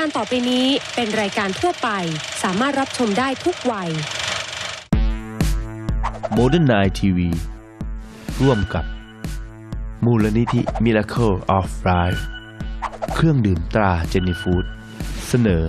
การต่อไปนี้เป็นรายการทั่วไป สามารถรับชมได้ทุกวัย โมเดิร์นไนทีวีร่วมกับ มูลนิธิ Miracle of Life เครื่องดื่มตราเจนี่ฟู้ดเสนอ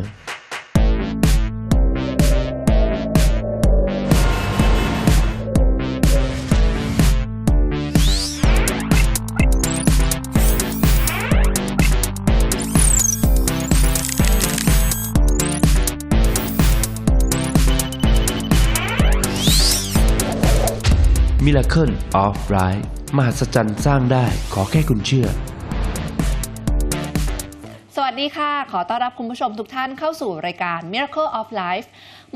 Miracle of Life มหัศจรรย์สร้างได้ขอแค่คุณเชื่อ สวัสดีค่ะ ขอต้อนรับคุณผู้ชมทุกท่านเข้าสู่รายการ Miracle of Life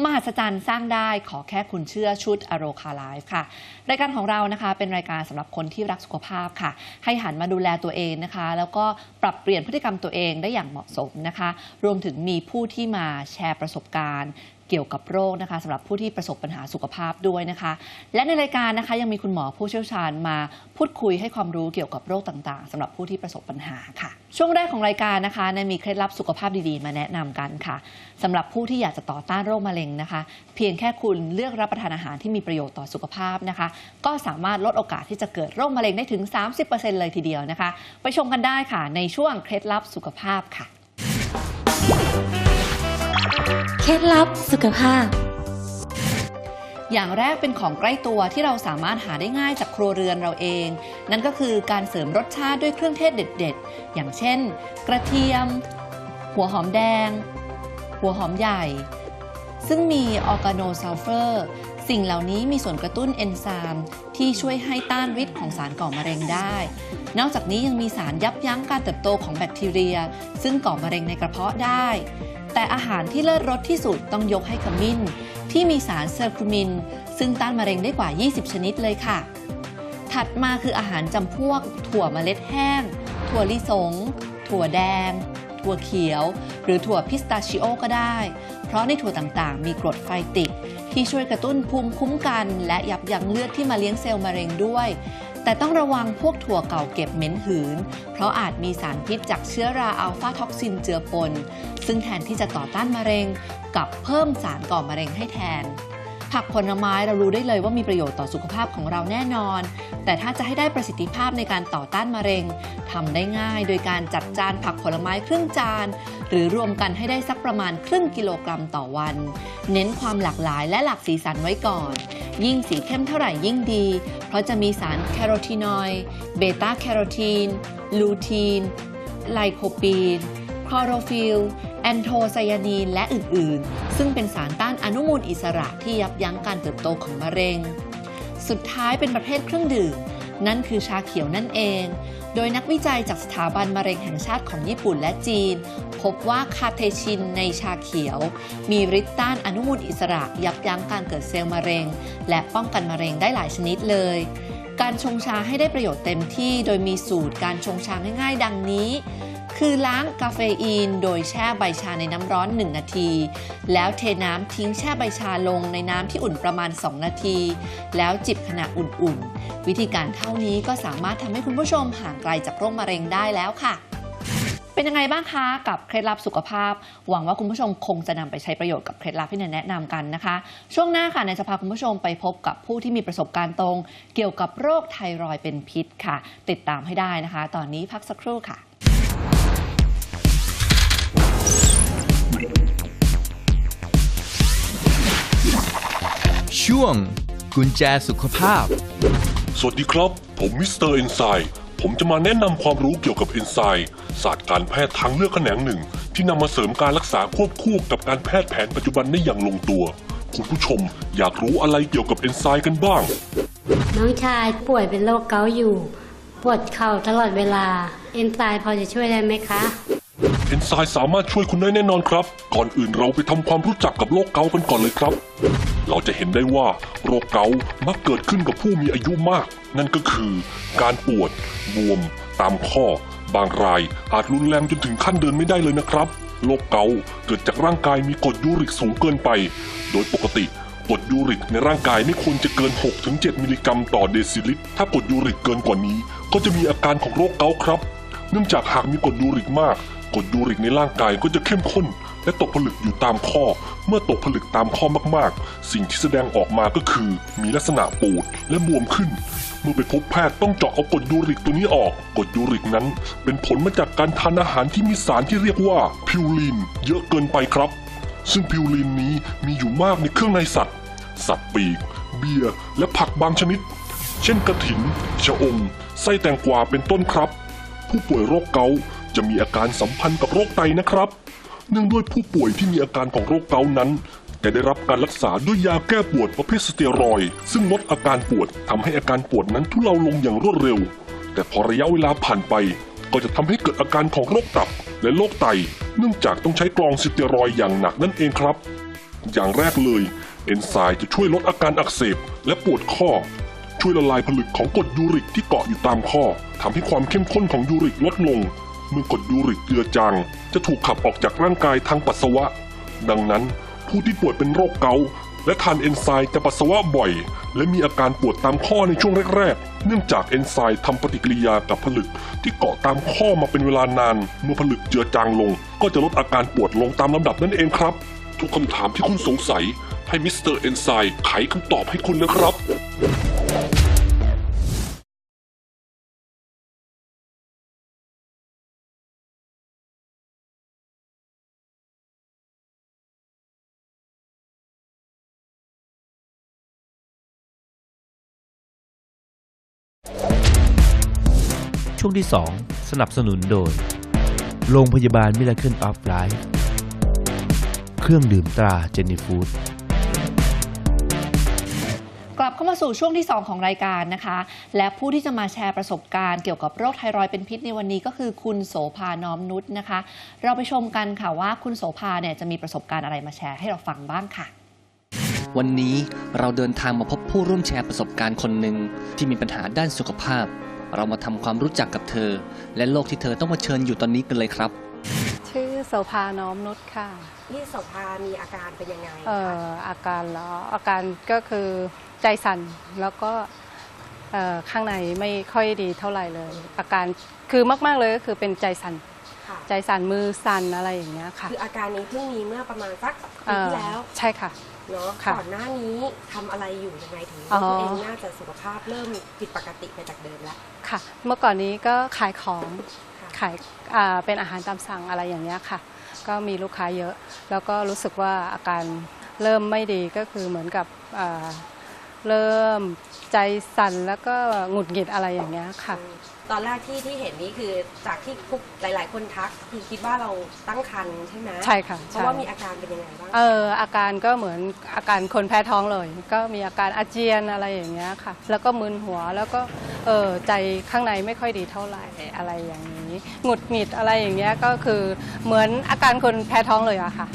มหัศจรรย์สร้างได้ขอแค่คุณเชื่อชุดอโรคาไลฟ์ค่ะ รายการของเรานะคะ เป็นรายการสำหรับคนที่รักสุขภาพค่ะ ให้หันมาดูแลตัวเองนะคะ แล้วก็ปรับเปลี่ยนพฤติกรรมตัวเองได้อย่างเหมาะสมนะคะ รวมถึงมีผู้ที่มาแชร์ประสบการณ์ เกี่ยวกับโรคนะคะสำหรับผู้ที่ประสบปัญหาสุขภาพด้วยนะคะ และในรายการนะคะยังมีคุณหมอผู้เชี่ยวชาญมาพูดคุยให้ความรู้เกี่ยวกับโรคต่างๆสำหรับผู้ที่ประสบปัญหาค่ะ ช่วงแรกของรายการนะคะในมีเคล็ดลับสุขภาพดีๆ มาแนะนำกันค่ะสำหรับผู้ที่อยากจะต่อต้านโรคมะเร็งนะคะ เพียงแค่คุณเลือกรับประทานอาหารที่มีประโยชน์ต่อสุขภาพนะคะ ก็สามารถลดโอกาสที่จะเกิดโรคมะเร็งได้ถึง 30%เลยทีเดียวนะคะ ไปชมกันได้ค่ะในช่วงเคล็ดลับสุขภาพค่ะ เคล็ดลับสุขภาพ อย่างแรกเป็นของใกล้ตัวที่เราสามารถหาได้ง่ายจากครัวเรือนเราเอง นั่นก็คือการเสริมรสชาติด้วยเครื่องเทศเด็ด ๆ อย่างเช่น กระเทียม หัวหอมแดง หัวหอมใหญ่ ซึ่งมีออร์แกโนซัลเฟอร์สิ่งเหล่านี้มีส่วนกระตุ้นเอนไซม์ที่ช่วยให้ต้านฤทธิ์ของสารก่อมะเร็งได้ นอกจากนี้ยังมีสารยับยั้งการเติบโตของแบคทีเรีย ซึ่งก่อมะเร็งในกระเพาะได้ แต่อาหารที่เลิศรสที่สุดต้องยกให้ขมิ้น ที่มีสารเซอร์คูมิน ซึ่งต้านมะเร็งได้กว่า 20 ชนิดเลยค่ะ ถัดมาคืออาหารจำพวก ถั่วเมล็ดแห้ง ถั่วลิสง ถั่วแดง ถั่วเขียว หรือถั่วพิสตาชิโอก็ได้ เพราะในถั่วต่างๆ มีกรดไฟติกที่ช่วยกระตุ้นภูมิคุ้มกัน และยับยั้งเลือดที่มาเลี้ยงเซลล์มะเร็งด้วย แต่ต้องระวังพวกถั่วเก่าเก็บเหม็นหืน เพราะอาจมีสารพิษจากเชื้อราอัลฟาท็อกซินเจือปน ซึ่งแทนที่จะต่อต้านมะเร็งกับเพิ่มสารก่อมะเร็งให้แทน ผักผลไม้เรารู้ได้เลยว่ามีประโยชน์ต่อสุขภาพของเราแน่นอน แต่ถ้าจะให้ได้ประสิทธิภาพในการต่อต้านมะเร็งทำได้ง่ายโดยการจัดจานผักผลไม้ครึ่งจาน หรือรวมกันให้ได้สักประมาณครึ่งกิโลกรัมต่อวัน เน้นความหลากหลายและหลากสีสันไว้ก่อน ยิ่งสีเข้มเท่าไหร่ยิ่งดี เพราะจะมีสารแคโรทีนอยด์เบต้าแคโรทีน ลูทีน ไลโคปีน คลอโรฟิลแอนโทไซยานีน และอื่น ๆ ซึ่งเป็นสารต้านอนุมูลอิสระที่ยับยั้งการเติบโตของมะเร็ง สุดท้ายเป็นประเภทเครื่องดื่ม นั่นคือชาเขียวนั่นเอง โดยนักวิจัยจากสถาบันมะเร็งแห่งชาติของญี่ปุ่นและจีน พบว่าคาเทชินในชาเขียว มีฤทธิ์ต้านอนุมูลอิสระยับยั้งการเกิดเซลล์มะเร็ง และป้องกันมะเร็งได้หลายชนิดเลย การชงชาให้ได้ประโยชน์เต็มที่ โดยมีสูตรการชงชาง่ายๆ ดังนี้ คือล้างกาเฟอีน โดยแช่ใบชาในน้ำร้อน 1 นาที แล้วเทน้ำทิ้งแช่ใบชาลงในน้ำที่อุ่นประมาณ 2 นาที แล้วจิบขณะอุ่นๆ วิธีการเท่านี้ก็สามารถทำให้คุณผู้ชมห่างไกลจากโรคมะเร็งได้แล้วค่ะ เป็นยังไงบ้างคะกับเคล็ดลับสุขภาพ หวังว่าคุณผู้ชมคงจะนำไปใช้ประโยชน์กับเคล็ดลับที่แนนแนะนำกันนะคะ ช่วงหน้าค่ะแนนจะพาคุณผู้ชมไปพบกับผู้ที่มีประสบการณ์ตรง เกี่ยวกับโรคไทรอยด์เป็นพิษค่ะ ติดตามให้ได้นะคะ ตอนนี้พักสักครู่ค่ะ ช่วง กุญแจสุขภาพ สวัสดีครับ ผมมิสเตอร์เอนไซม์ผมจะมาแนะนำความรู้เกี่ยวกับเอนไซม์ศาสตร์การแพทย์ทางเลือกแขนงหนึ่ง ที่นำมาเสริมการรักษาควบคู่กับการแพทย์แผนปัจจุบันได้อย่างลงตัว คุณผู้ชมอยากรู้อะไรเกี่ยวกับเอนไซม์กันบ้าง น้องชายป่วยเป็นโรคเกาต์อยู่ ปวดเข่าตลอดเวลา เอนไซม์พอจะช่วยได้ไหมคะ เอนไซม์สามารถช่วยคุณได้แน่นอนครับ ก่อนอื่นเราไปทำความรู้จักกับโรคเกาต์กันก่อนเลยครับ เราจะเห็นได้ว่าโรคเกาต์มักเกิดขึ้นกับผู้มีอายุมาก นั่นก็คือ การปวด บวม ตามข้อ บางรายอาจรุนแรงจนถึงขั้นเดินไม่ได้เลยนะครับโรคเกาต์เกิดจากร่างกายมีกรดยูริกสูงเกินไป โดยปกติกรดยูริกในร่างกายไม่ควรจะเกิน 6-7 มิลลิกรัมต่อเดซิลิตร ถ้ากรดยูริกเกินกว่านี้ ก็จะมีอาการของโรคเกาต์ครับ เนื่องจากหากมีกรดยูริกมากกรดยูริกในร่างกายก็จะเข้มข้น และตกผลึกอยู่ตามข้อ เมื่อตกผลึกตามข้อมากๆ สิ่งที่แสดงออกมาก็คือ มีลักษณะปูดและบวมขึ้น เมื่อไปพบแพทย์ต้องเจาะเอากรดยูริกตัวนี้ออกกรดยูริกนั้น เป็นผลมาจากการทานอาหารที่มีสารที่เรียกว่าพิวลิน เยอะเกินไปครับ ซึ่งพิวลินนี้มีอยู่มากในเครื่องในสัตว์ สัตว์ปีก เบียร์และผักบางชนิด เช่นกระถินชะอมไส้แตงกวาเป็นต้นครับ ผู้ป่วยโรคเกาต์จะมีอาการสัมพันธ์กับโรคไตนะครับ เนื่องด้วยผู้ป่วยที่มีอาการของโรคเกาต์นั้นจะได้รับการรักษาด้วยยาแก้ปวดประเภทสเตียรอยซึ่งลดอาการปวดทำให้อาการปวดนั้นทุเลาลงอย่างรวดเร็ว แต่พอระยะเวลาผ่านไป ก็จะทำให้เกิดอาการของโรคตับและโรคไต เนื่องจากต้องใช้กรองสเตียรอยอย่างหนักนั่นเองครับ อย่างแรกเลยเอนไซม์จะช่วยลดอาการอักเสบและปวดข้อ ช่วยละลายผลึกของกรดยูริกที่เกาะอยู่ตามข้อทำให้ความเข้มข้นของยูริกลดลง เมื่อกรดยูริกเจือจางจะถูกขับออกจากร่างกายทางปัสสาวะ ดังนั้นผู้ที่ป่วยเป็นโรคเกาต์และทานเอนไซม์จะปัสสาวะบ่อย และมีอาการปวดตามข้อในช่วงแรกๆ เนื่องจากเอนไซม์ทำปฏิกิริยากับผลึกที่เกาะตามข้อมาเป็นเวลานาน เมื่อผลึกเจือจางลง ก็จะลดอาการปวดลงตามลำดับนั่นเองครับ ทุกคำถามที่คุณสงสัยให้มิสเตอร์เอนไซม์ไขคำตอบให้คุณนะครับ ช่วงที่ 2 สนับสนุนโดย โรงพยาบาล Miracle of Life เครื่องดื่มตราเจนี่ฟู้ดกลับเข้ามาสู่ช่วงที่ 2 ของรายการนะคะ และผู้ที่จะมาแชร์ประสบการณ์เกี่ยวกับโรคไทรอยด์เป็นพิษในวันนี้ก็คือคุณโสภาน้อมนุชนะคะ เราไปชมกันค่ะว่าคุณโสภาเนี่ยจะมีประสบการณ์อะไรมาแชร์ให้เราฟังบ้างค่ะ วันนี้เราเดินทางมาพบผู้ร่วมแชร์ประสบการณ์คนหนึ่งที่มีปัญหาด้านสุขภาพ เรามาทำความรู้จักกับเธอ และโลกที่เธอต้องมาเชิญอยู่ตอนนี้กันเลยครับ ชื่อโสภาน้อมนุชค่ะพี่โสภามีอาการเป็นยังไงเอ่คะออาการแล้วอาการก็คือใจสั่นแล้วก็เอ่อข้างในไม่ค่อยดีเท่าไหร่เลย อาการคือมากๆเลยก็คือเป็นใจสั่นค่ะใจสั่นมือสั่นอะไรอย่างเงี้ยค่ะคืออาการนี้เพิ่งมีเมื่อประมาณสักปีเอ่อที่แล้วใช่ค่ะ เนาะค่ะก่อนหน้านี้ทำอะไรอยู่ยังไงถึงอ๋อ ตัวเองน่าจะสุขภาพเริ่มผิดปกติไปจากเดิมแล้วค่ะ เมื่อก่อนนี้ก็ขายของค่ะขายอ่าเป็นอาหารตามสั่งอะไรอย่างเงี้ยค่ะ ก็มีลูกค้าเยอะ แล้วก็รู้สึกว่าอาการเริ่มไม่ดีก็คือเหมือนกับอ่าเริ่มใจสั่นแล้วก็หงุดหงิดอะไรอย่างเงี้ยค่ะ ตอนแรกที่ที่เห็นนี่คือจากที่ทุกหลาย ๆ คนทักคือคิดว่าเราตั้งครรภ์ใช่ไหมใช่ค่ะเพใช่ราะว่ามีอาการเป็นยังไงบ้างเอออาการก็เหมือนอาการคนแพ้ท้องเลย ก็มีอาการอาเจียนอะไรอย่างเงี้ยค่ะ แล้วก็มึนหัวแล้วก็เออใจข้างในไม่ค่อยดีเท่าไหร่อะไรอย่างนี้หงุดหงิดอะไรอย่างเงี้ยก็คือเหมือนอาการคนแพ้ท้องเลยอะค่ะ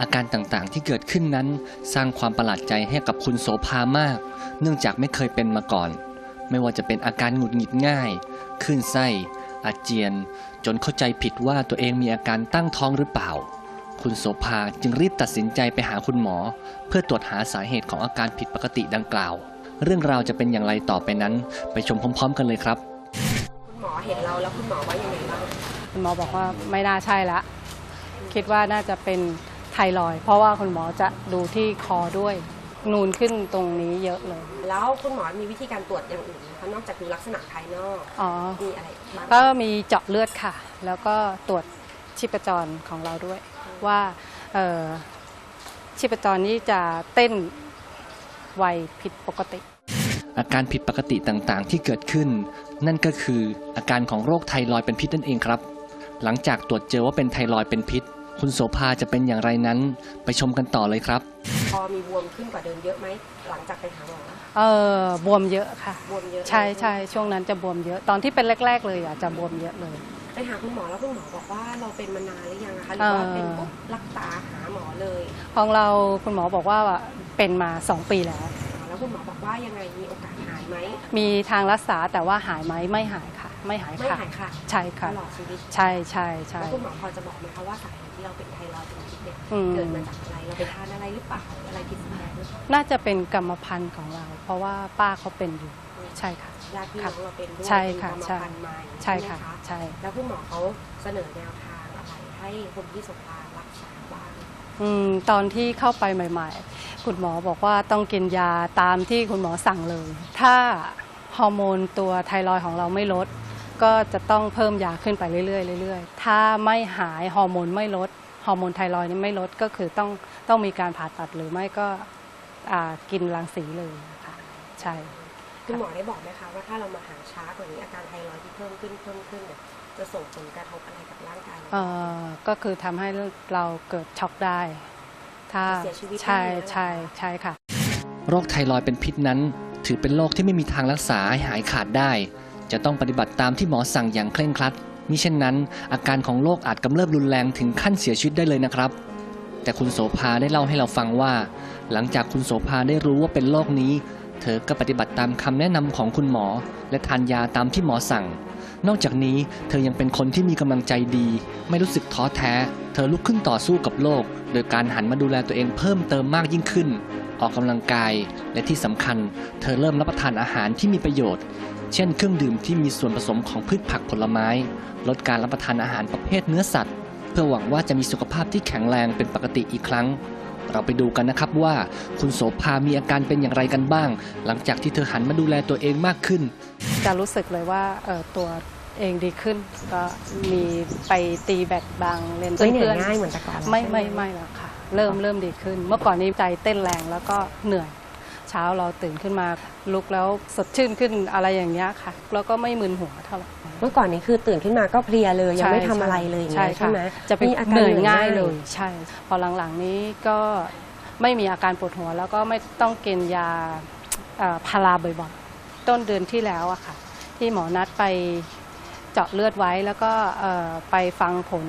อาการต่างๆที่เกิดขึ้นนั้น สร้างความประหลาดใจให้กับคุณโสภามาก เนื่องจากไม่เคยเป็นมาก่อน ไม่ว่าจะเป็นอาการหงุดหงิดง่าย คลื่นไส้ อาเจียน จนเข้าใจผิดว่าตัวเองมีอาการตั้งท้องหรือเปล่า คุณโสภาจึงรีบตัดสินใจไปหาคุณหมอ เพื่อตรวจหาสาเหตุของอาการผิดปกติดังกล่าว เรื่องราวจะเป็นอย่างไรต่อไปนั้น ไปชมพร้อม ๆ กันเลยครับ คุณหมอเห็นเราแล้วคุณหมอว่ายังไงบ้างคุณหมอบอกว่าไม่น่าใช่ละ คิดว่าน่าจะเป็นไทรอยเพราะว่าคุณหมอจะดูที่คอด้วย นูนขึ้นตรงนี้เยอะเลย แล้วคุณหมอมีวิธีการตรวจอย่างอื่นไหมคะนอกจากดูลักษณะภายนอกอ๋อ มีอะไรบ้างก็มีเจาะเลือดค่ะ แล้วก็ตรวจชีพจรของเราด้วย ว่าเอ่อชีพจรนี้จะเต้นไวผิดปกติ อาการผิดปกติต่างๆ ที่เกิดขึ้น นั่นก็คืออาการของโรคไทรอยด์เป็นพิษนั่นเองครับ หลังจากตรวจเจอว่าเป็นไทรอยด์เป็นพิษ คุณโสภาจะเป็นอย่างไรนั้นไปชมกันต่อเลยครับ พอมีบวมขึ้นกว่าเดิมเยอะไหมหลังจากไปหาหมอเออบวมเยอะค่ะ บวมเยอะใช่ใช่ช่วงนั้นจะบวมเยอะตอนที่เป็นแรก ๆ เลยอะจะบวมเยอะเลย ไปหาคุณหมอแล้วคุณหมอบอกว่าเราเป็นมานานหรือยังอะคะหรือว่าเอ่อเป็นปุ๊บรักษาหาหมอเลยของเราคุณหมอบอกว่าเป็นมา2ปีแล้ว แล้วคุณหมอบอกว่ายังไงมีโอกาสหายไหมมีทางรักษาแต่ว่าหายไหมไม่หายค่ะ ไม่หายไม่ค่ะหายค่ะใช่ตค่ะลอดชีวิตใช่ใช่ใช่แล้วคุณหมอพอจะบอกไหมคะว่าสาเหตุที่ เราเป็นไทรอยด์เป็นพิษเนี่ยอืมเกิดมาจากอะไรเราไปทานอะไรหรือเปล่าอะไรผิดแปลกหรือเปล่าน่าจะเป็นกรรมพันธุ์ของเรา เพราะว่าป้าเขาเป็นอยู่ใช่ค่ะญาติพี่น้องเราเป็นด้วยใช่ค่ะเป็นกรรมใช่พันธุ์มาอย่างนี้ใช่ไหมค่ะใช่แล้วคุณหมอเขาเสนอแนวทางอะไรให้คนที่โสภารักษาบ้างอืมตอนที่เข้าไปใหม่ ๆ คุณหมอบอกว่าต้องกินยาตามที่คุณหมอสั่งเลย ถ้าฮอร์โมนตัวไทรอยด์ของเราไม่ลด ก็จะต้องเพิ่มยาขึ้นไปเรื่อยๆเรื่อยๆ ถ้าไม่หายฮอร์โมนไม่ลดฮอร์โมนไทรอยด์นี่ไม่ลดก็คือต้องต้องมีการผ่าตัดหรือไม่ก็อ่ากินรังสีเลยค่ะใช่คุณหมอได้บอกไหมคะว่าถ้าเรามาหาช้ากว่านี้อาการไทรอยด์ที่เพิ่มขึ้นเพิ่มขึ้นเนี่ยจะส่งผลกระทบอะไรกับร่างกายเราเอ่อก็คือทำให้เราเกิดช็อกได้ ถ้าเสียชีวิตใช่ได้เลยเหรอใช่ใช่ค่ะ โรคไทรอยด์เป็นพิษนั้น ถือเป็นโรคที่ไม่มีทางรักษาให้หายขาดได้ จะต้องปฏิบัติตามที่หมอสั่งอย่างเคร่งครัดมิเช่นนั้น อาการของโรคอาจกำเริบรุนแรงถึงขั้นเสียชีวิตได้เลยนะครับ แต่คุณโสภาได้เล่าให้เราฟังว่า หลังจากคุณโสภาได้รู้ว่าเป็นโรคนี้ เธอก็ปฏิบัติตามคำแนะนำของคุณหมอ และทานยาตามที่หมอสั่ง นอกจากนี้เธอยังเป็นคนที่มีกำลังใจดี ไม่รู้สึกท้อแท้ เธอลุกขึ้นต่อสู้กับโรคโดยการหันมาดูแลตัวเองเพิ่มเติมมากยิ่งขึ้น ออกกำลังกายและที่สำคัญ เธอเริ่มรับประทานอาหารที่มีประโยชน์ เช่นเครื่องดื่มที่มีส่วนผสมของพืชผักผลไม้ ลดการรับประทานอาหารประเภทเนื้อสัตว์ เพื่อหวังว่าจะมีสุขภาพที่แข็งแรงเป็นปกติอีกครั้ง เราไปดูกันนะครับว่า คุณโสภามีอาการเป็นอย่างไรกันบ้าง หลังจากที่เธอหันมาดูแลตัวเองมากขึ้น จะรู้สึกเลยว่าเอ่อตัวเองดีขึ้นก็มีไปตีแบดบางเล่นไม่เหนื่เพื่ออยนง่ายเหมือนแต่ก่อนแล้วไม่ใช่หไม่ไม่แล้วค่ะ เริ่มเริ่มดีขึ้น เมื่อก่อนนี้ใจเต้นแรงแล้วก็เหนื่อยเช้าเราตื่นขึ้นมาลุกแล้วสดชื่นขึ้นอะไรอย่างเงี้ยค่ะ แล้วก็ไม่มึนหัวเท่าไหร่เมื่อก่อนนี้คือตื่นขึ้นมาก็เพลียเลยยังไม่ทำใช่อะไรเลยอย่างใช่เงี้ยใช่ค่ะไหมจะเป็นมีอาการเหนื่อยง่ายเหนื่อยง่ายเลยใช่ พอหลังๆนี้ก็ไม่มีอาการปวดหัว แล้วก็ไม่ต้องกินยาเอ่อพาราบ่อยๆต้นเดือนที่แล้วอะค่ะ ที่หมอนัดไปเจาะเลือดไว้แล้วก็เอ่อไปฟังผล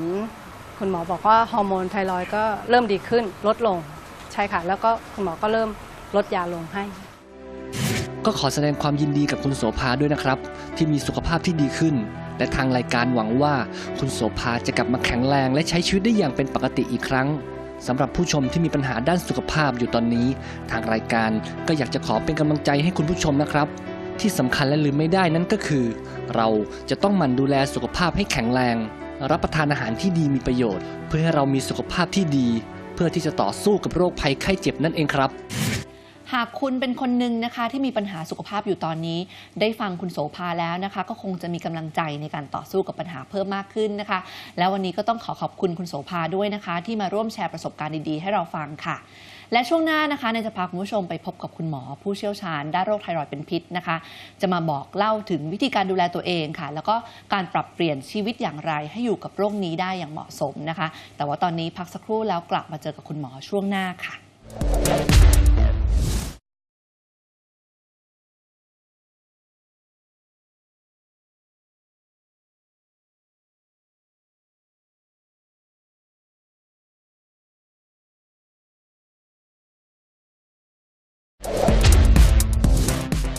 คุณหมอบอกว่าฮอร์โมนไทรอยด์ก็เริ่มดีขึ้นลดลงใช่ค่ะ แล้วก็คุณหมอก็เริ่ม ลดยาลงให้ ก็ขอแสดงความยินดีกับคุณโสภาด้วยนะครับ ที่มีสุขภาพที่ดีขึ้น และทางรายการหวังว่าคุณโสภาจะกลับมาแข็งแรงและใช้ชีวิตได้อย่างเป็นปกติอีกครั้งสำหรับผู้ชมที่มีปัญหาด้านสุขภาพอยู่ตอนนี้ ทางรายการก็อยากจะขอเป็นกำลังใจให้คุณผู้ชมนะครับ ที่สำคัญและลืมไม่ได้นั่นก็คือ เราจะต้องหมั่นดูแลสุขภาพให้แข็งแรง รับประทานอาหารที่ดีมีประโยชน์ เพื่อให้เรามีสุขภาพที่ดี เพื่อที่จะต่อสู้กับโรคภัยไข้เจ็บนั่นเองครับ หากคุณเป็นคนหนึ่งนะคะ ที่มีปัญหาสุขภาพอยู่ตอนนี้ ได้ฟังคุณโสภาแล้วนะคะ ก็คงจะมีกำลังใจในการต่อสู้กับปัญหาเพิ่มมากขึ้นนะคะ แล้ววันนี้ก็ต้องขอขอบคุณคุณโสภาด้วยนะคะ ที่มาร่วมแชร์ประสบการณ์ดีๆ ให้เราฟังค่ะ และช่วงหน้านะคะในจะพาคุณผู้ชมไปพบกับคุณหมอ ผู้เชี่ยวชาญด้านโรคไทรอยด์เป็นพิษนะคะ จะมาบอกเล่าถึงวิธีการดูแลตัวเองค่ะ แล้วก็การปรับเปลี่ยนชีวิตอย่างไร ให้อยู่กับโรคนี้ได้อย่างเหมาะสมนะคะ แต่ว่าตอนนี้พักสักครู่แล้วกลับมาเจอกับคุณหมอช่วงหน้าค่ะ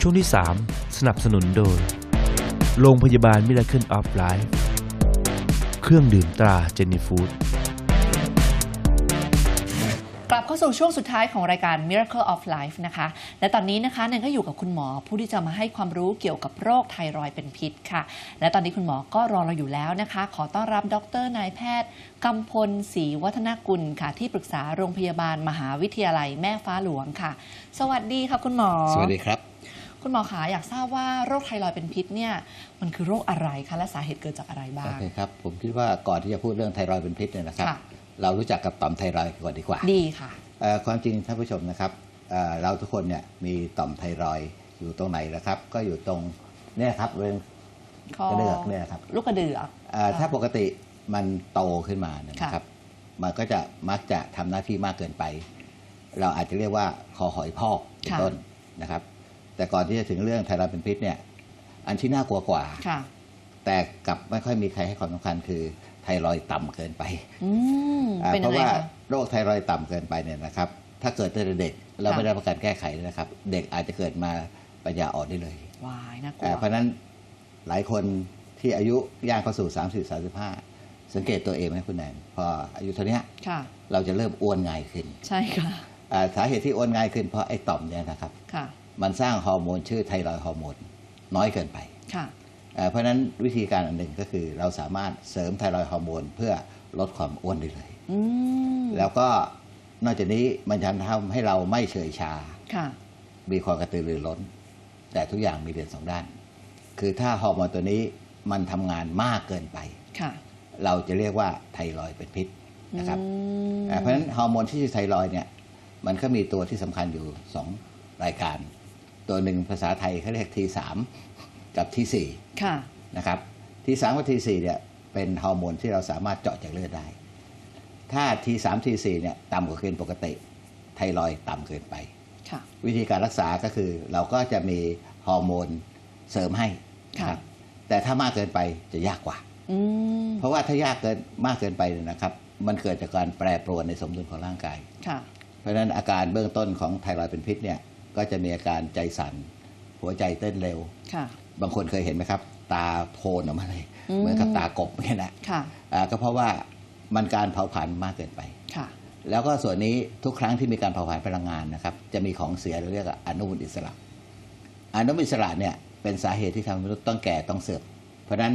ช่วงที่ 3 สนับสนุนโดย โรงพยาบาล Miracle of Life เครื่องดื่มตราเจนี่ฟู้ดกลับเข้าสู่ช่วงสุดท้ายของรายการ Miracle of Life นะคะ และตอนนี้นะคะแนนก็อยู่กับคุณหมอผู้ที่จะมาให้ความรู้เกี่ยวกับโรคไทรอยด์เป็นพิษค่ะ และตอนนี้คุณหมอก็รอเราอยู่แล้วนะคะ ขอต้อนรับดรนายแพทย์กำพลศรีวัฒนกุลค่ะ ที่ปรึกษาโรงพยาบาลมหาวิทยาลัยแม่ฟ้าหลวงค่ะ สวัสดีค่ะคุณหมอ สวัสดีครับ คุณหมอคะอยากทราบว่าโรคไทรอยด์เป็นพิษเนี่ยมันคือโรคอะไรคะและสาเหตุเกิดจากอะไรบ้าโองเคครับ ผมคิดว่าก่อนที่จะพูดเรื่องไทรอยด์เป็นพิษเนี่ยนะครับ ค่ะ เรารู้จักกับต่อมไทรอยด์ก่อนดีกว่าดีค่ะ เอ่อความจริงท่านผู้ชมนะครับเอ่อเราทุกคนเนี่ยมีต่อมไทรอยด์อยู่ตรงไหนนะครับ ก็อยู่ตรงเนี่ยครับเรื่องคอกระเดือกเนี่ยครับ ลูกกระเดือก เอ่อถ้าปกติมันโตขึ้นมาเนี่ยค่ะนะครับ มันก็จะมักจะทำหน้าที่มากเกินไป เราอาจจะเรียกว่าคอหอยพอกเป็นต้นนะครับ แต่ก่อนที่จะถึงเรื่องไทรอยด์เป็นพิษเนี่ย อันที่น่ากลัวกว่า ค่ะ แต่กลับไม่ค่อยมีใครให้ความสำคัญคือไทรอยด์ต่ำเกินไปอืมอ่าเป็นเพยังราะไงว่าคะโรคไทรอยด์ต่ำเกินไปเนี่ยนะครับ ถ้าเกิดตั้งแต่เด็กเราค่ะไม่ได้รับการแก้ไขเลยนะครับ เด็กอาจจะเกิดมาปัญญาอ่อนได้เลยวายน่ากลัอ่าวเพราะฉะนั้นหลายคนที่อายุย่างเข้าสู่ 30 35 สังเกตตัวเองไหมคุณแนนพออายุเท่านี้ค่ะ เราจะเริ่มอ้วนง่ายขึ้นใช่ค่ะ อ่าสาเหตุที่อ้วนง่ายขึ้นเพราะไอ้ต่อมเนี่ยนะครับ ค่ะ มันสร้างฮอร์โมนชื่อไทรอยด์ฮอร์โมนน้อยเกินไปค่ะเอ่อเพราะฉะนั้นวิธีการอันหนึ่งก็คือเราสามารถเสริมไทรอยด์ฮอร์โมนเพื่อลดความอ้วนได้เลยอืมแล้วก็นอกจากนี้มันจะทำให้เราไม่เฉยชาค่ะมีความกระตือรือร้น แต่ทุกอย่างมีเด่นสองด้าน คือถ้าฮอร์โมนตัวนี้มันทำงานมากเกินไปค่ะเราจะเรียกว่าไทรอยด์เป็นพิษนะครับอืมอ่าเพราะฉะนั้นฮอร์โมนที่ชื่อไทรอยด์เนี่ยมันก็มีตัวที่สำคัญอยู่สองรายการ ตัวหนึ่งภาษาไทยเขาเรียก T3 กับ T4 ค่ะ นะครับ T3 กับ T4 เนี่ยเป็นฮอร์โมนที่เราสามารถเจาะจากเลือดได้ ถ้า T3 T4 เนี่ยต่ำกว่าเกณฑ์ปกติ ไทรอยด์ต่ำเกินไป ค่ะ วิธีการรักษาก็คือเราก็จะมีฮอร์โมนเสริมให้นะครับแต่ถ้ามากเกินไปจะยากกว่า อืม เพราะว่าถ้ายากเกินมากเกินไปเนี่ยนะครับ มันเกิดจากการแปรปรวนในสมดุลของร่างกาย ค่ะ เพราะฉะนั้นอาการเบื้องต้นของไทรอยด์เป็นพิษเนี่ย ก็จะมีอาการใจสั่น หัวใจเต้นเร็วค่ะบางคนเคยเห็นไหมครับ ตาโทนออกมาเลยอืมเหมือนกับตากบเนี่ยนะค่ะอ่าก็เพราะว่ามันการเผาผลาญมากเกินไปค่ะแล้วก็ส่วนนี้ทุกครั้งที่มีการเผาผลาญพลังงานนะครับ จะมีของเสียเราเรียกว่าอนุมูลอิสระ อนุมูลอิสระเนี่ยเป็นสาเหตุที่ทำให้มนุษย์ต้องแก่ต้องเสื่อมเพราะฉะนั้น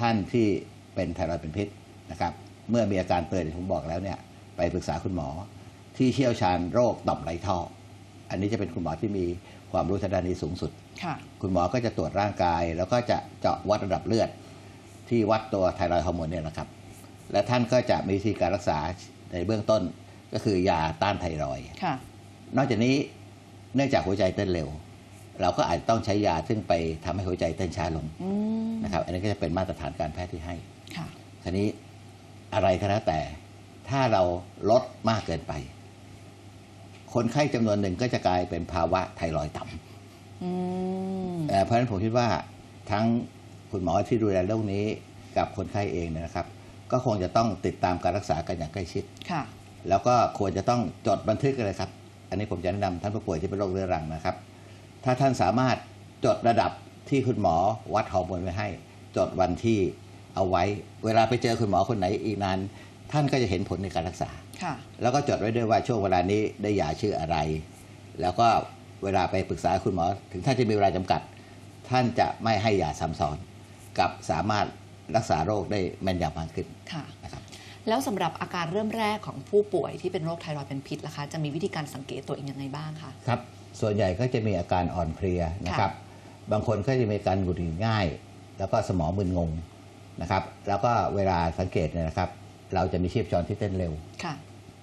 ท่านที่เป็นไทรอยด์เป็นพิษนะครับเมื่อมีอาการเตือนที่ผมบอกแล้วเนี่ยไปปรึกษาคุณหมอ ที่เชี่ยวชาญโรคต่อมไรท่อ อันนี้จะเป็นคุณหมอที่มีความรู้ทางด้านนี้สูงสุดค่ะคุณหมอก็จะตรวจร่างกาย แล้วก็จะเจาะวัดระดับเลือด ที่วัดตัวไทรอยด์ฮอร์โมนเนี่ยนะครับ และท่านก็จะมีวิธีการรักษาในเบื้องต้นก็คือยาต้านไทรอยด์ค่ะนอกจากนี้เนื่องจากหัวใจเต้นเร็ว เราก็อาจต้องใช้ยาซึ่งไปทำให้หัวใจเต้นช้าลงอืมนะครับอันนี้ก็จะเป็นมาตรฐานการแพทย์ที่ให้ค่ะทีนี้อะไรก็แล้วแต่ถ้าเราลดมากเกินไป คนไข้จำนวนหนึ่งก็จะกลายเป็นภาวะไทรอยด์ต่ำอืมเอ่อเพราะฉะนั้นผมคิดว่าทั้งคุณหมอที่ดูแลโรคนี้กับคนไข้เองเนยนะครับ ก็คงจะต้องติดตามการรักษากันอย่างใกล้ชิดค่ะ แล้วก็ควรจะต้องจดบันทึกกันเลยครับ อันนี้ผมจะแนะนำท่านผู้ป่วยที่เป็นโรคเรื้อรังนะครับ ถ้าท่านสามารถจดระดับที่คุณหมอวัดฮอร์โมนไว้ให้ จดวันที่เอาไว้ เวลาไปเจอคุณหมอคนไหนอีกนานท่านก็จะเห็นผลในการรักษาค่ะ แล้วก็จดไว้ด้วยว่าช่วงเวลานี้ได้ยาชื่ออะไร แล้วก็เวลาไปปรึกษาคุณหมอ ถึงท่านจะมีเวลาจำกัด ท่านจะไม่ให้ยาซ้ำซ้อน กับสามารถรักษาโรคได้แม่นยำมากขึ้นค่ะนะครับแล้วสำหรับอาการเริ่มแรกของผู้ป่วยที่เป็นโรคไทรอยด์เป็นพิษล่ะคะ จะมีวิธีการสังเกตตัวเองยังไงบ้างคะครับ ส่วนใหญ่ก็จะมีอาการอ่อนเพลียนะครับ บางคนก็จะมีอาการหงุดหงิดง่าย แล้วก็สมองมึนงงนะครับ แล้วก็เวลาสังเกตเนี่ยนะครับ เราจะมีชีพจรที่เต้นเร็วค่ะ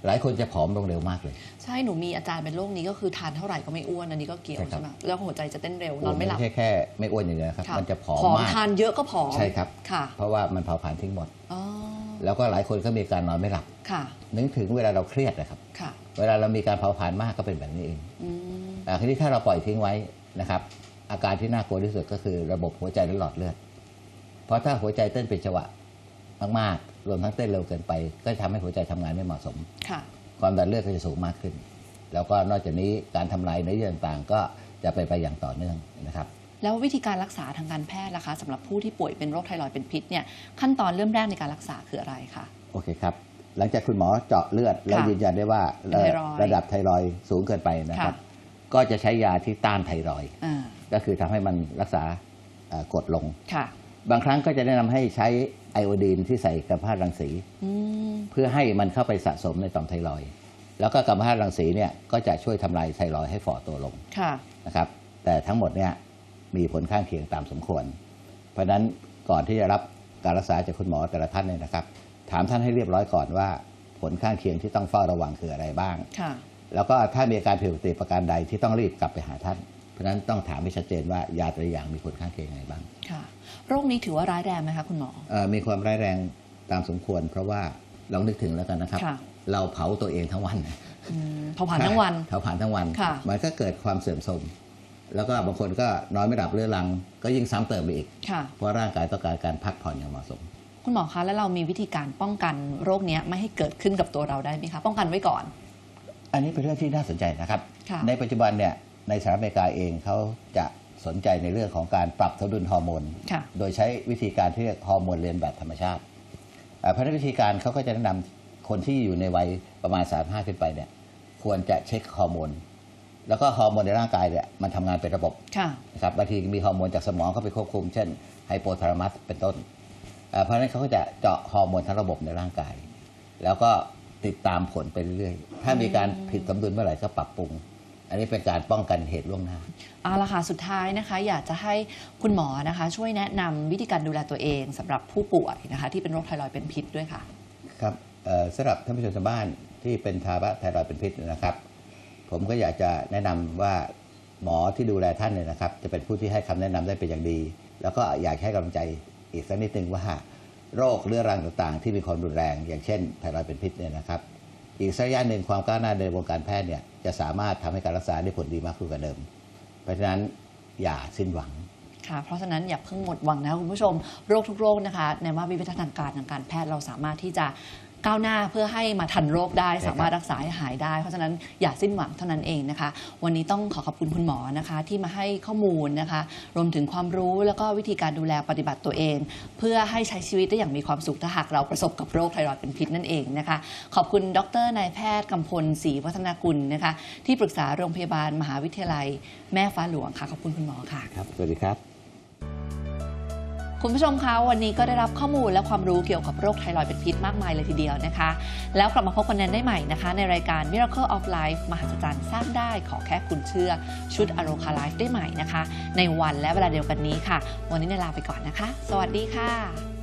หลายคนจะผอมลงเร็วมากเลย ใช่หนูมีอาจารย์เป็นโรคนี้ก็คือทานเท่าไหร่ก็ไม่อ้วนอันนี้ก็เกี่ยวใช่ครับใช่ไหมแล้วหัวใจจะเต้นเร็วนอนไม่หลับใช่แค่ไม่อ้วนอย่างเดียวนะครับค่ะมันจะผอมผอมมากทานเยอะก็ผอมใช่ครับค่ะ เพราะว่ามันเผาผลาญทิ้งหมดอ๋อแล้วก็หลายคนก็มีการนอนไม่หลับค่ะนึกถึงเวลาเราเครียดนะครับค่ะ เวลาเรามีการเผาผลาญมากก็เป็นแบบนี้เองอืมอ่าทีนี้ถ้าเราปล่อยทิ้งไว้นะครับ อาการที่น่ากลัวที่สุดก็คือระบบหัวใจและหลอดเลือด เพราะถ้าหัวใจเต้นเป็นจังหวะ มากๆ รวมทั้งเต้นเร็วเกินไป ก็จะทำให้หัวใจทำงานไม่เหมาะสมค่ะความดันเลือดก็จะสูงมากขึ้น แล้วก็นอกจากนี้การทำลายเนื้อเยื่อต่างๆ ก็จะไปนไปอย่างต่อเนื่องนะครับแล้ววิธีการรักษาทางการแพทย์ล่ะคะสำหรับผู้ที่ป่วยเป็นโรคไทรอยด์เป็นพิษเนี่ยขั้นตอนเริ่มแรกในการรักษาคืออะไรคะโอเคครับ หลังจากคุณหมอเจาะเลือด แล้วยืนยันได้ว่าเป็นไทรอยด์ระดับไทรอยด์สูงเกินไปนะครับค่ะก็จะใช้ยาที่ต้านไทรอยด์อ่าก็คือทำให้มันรักษาเอ่อกดลงค่ะบางครั้งก็จะแนะนำให้ใช้ไอโอดีนที่ใส่กัมมันตรังสีอืมเพื่อให้มันเข้าไปสะสมในต่อมไทรอยด์แล้วก็กัมมันตรังสีเนี่ยก็จะช่วยทำลายไทรอยด์ให้ฝ่อตัวลงค่ะนะครับแต่ทั้งหมดเนี่ยมีผลข้างเคียงตามสมควร เพราะฉะนั้นก่อนที่จะรับการรักษาจากคุณหมอแต่ละท่านเนี่ยนะครับ ถามท่านให้เรียบร้อยก่อนว่า ผลข้างเคียงที่ต้องเฝ้าระวังคืออะไรบ้างค่ะแล้วก็ถ้ามีอาการผิดปกติประการใดที่ต้องรีบกลับไปหาท่าน เพราะฉะนั้นต้องถามให้ชัดเจนว่ายาแต่ละอย่างมีผลข้างเคียงยังไงบ้างค่ะโรคนี้ถือว่าร้ายแรงไหมคะคุณหมอเอ่อมีความร้ายแรงตามสมควร เพราะว่าลองนึกถึงแล้วกันนะครับค่ะเราเผาตัวเองทั้งวันอืมเผาผ่านทั้งวันเผาผ่านทั้งวันค่ะมันก็เกิดความเสื่อมโทรมแล้วก็บางคนก็นอนไม่หลับเรื้อรัง ก็ยิ่งซ้ำเติมไปอีกค่ะเพราะร่างกายต้องการการพักผ่อนอย่างเหมาะสม คุณหมอคะแล้วเรามีวิธีการป้องกันโรคเนี้ยไม่ให้เกิดขึ้นกับตัวเราได้ไหมคะป้องกันไว้ก่อน อันนี้เป็นเรื่องที่น่าสนใจนะครับค่ะในปัจจุบันเนี่ย ในสหรัฐอเมริกาเองเขาจะสนใจในเรื่องของการปรับสมดุลฮอร์โมนค่ะโดยใช้วิธีการที่เรียกฮอร์โมนเรียนแบบธรรมชาติอ่าเพราะฉะนั้นวิธีการเขาก็จะแนะนำคนที่อยู่ในวัยประมาณ 35 ขึ้นไปเนี่ยควรจะเช็คฮอร์โมน แล้วก็ฮอร์โมนในร่างกายเนี่ยมันทำงานเป็นระบบค่ะนะครับบางทีมีฮอร์โมนจากสมองเข้าไปควบคุม เช่นไฮโปทาลามัสเป็นต้นเอ่อเพราะฉะนั้นเขาก็จะเจาะฮอร์โมนทั้งระบบในร่างกาย แล้วก็ติดตามผลไปเรื่อยๆ ถ้ามีการผิดสมดุลเมื่อไหร่ก็ปรับปรุง อันนี้เป็นการป้องกันเหตุล่วงหน้า เอาละค่ะสุดท้ายนะคะ อยากจะให้คุณหมอนะคะ ช่วยแนะนำวิธีการดูแลตัวเองสำหรับผู้ป่วยนะคะ ที่เป็นโรคไทรอยด์เป็นพิษด้วยค่ะ ครับเอ่อสำหรับท่านผู้ชมทางบ้านที่เป็นภาวะไทรอยด์เป็นพิษนะครับ ผมก็อยากจะแนะนำว่าหมอที่ดูแลท่านเนี่ยนะครับ จะเป็นผู้ที่ให้คำแนะนำได้เป็นอย่างดี แล้วก็อยากให้กำลังใจอีกสักนิดนึงว่า โรคเรื้อรังต่างๆ ที่มีความรุนแรง อย่างเช่นไทรอยด์เป็นพิษเนี่ยนะครับ อีกสักระยะหนึ่งความก้าวหน้าในวงการแพทย์เนี่ยจะสามารถทำให้การรักษาได้ผลดีมากขึ้นกว่าเดิม เพราะฉะนั้นอย่าสิ้นหวังค่ะเพราะฉะนั้นอย่าเพิ่งหมดหวังนะคุณผู้ชมโรคทุกโรคนะคะในว่าวิวัฒนาการทางการแพทย์เราสามารถที่จะ ก้าวหน้าเพื่อให้มาทันโรคได้ใช่ครับสามารถรักษาให้หายได้ เพราะฉะนั้นอย่าสิ้นหวังเท่านั้นเองนะคะ วันนี้ต้องขอขอบคุณคุณหมอนะคะ ที่มาให้ข้อมูลนะคะ รวมถึงความรู้แล้วก็วิธีการดูแลปฏิบัติตัวเอง เพื่อให้ใช้ชีวิตได้อย่างมีความสุขถ้าหากเราประสบกับโรคไทรอยด์เป็นพิษนั่นเองนะคะ ขอบคุณดรนายแพทย์กำพลศรีวัฒนากุลนะคะ ที่ปรึกษาโรงพยาบาลมหาวิทยาลัย แม่ฟ้าหลวงค่ะขอบคุณคุณหมอค่ะครับสวัสดีครับ คุณผู้ชมคะวันนี้ก็ได้รับข้อมูลและความรู้เกี่ยวกับโรคไทรอยด์เป็นพิษมากมายเลยทีเดียวนะคะ แล้วกลับมาพบกันนั้นได้ใหม่นะคะ ในรายการ Miracle of Life มหัศจรรย์สร้างได้ขอแค่คุณเชื่อชุดอโรคาไลฟ์ได้ใหม่นะคะ ในวันและเวลาเดียวกันนี้ค่ะ วันนี้เนลาไปก่อนนะคะ สวัสดีค่ะ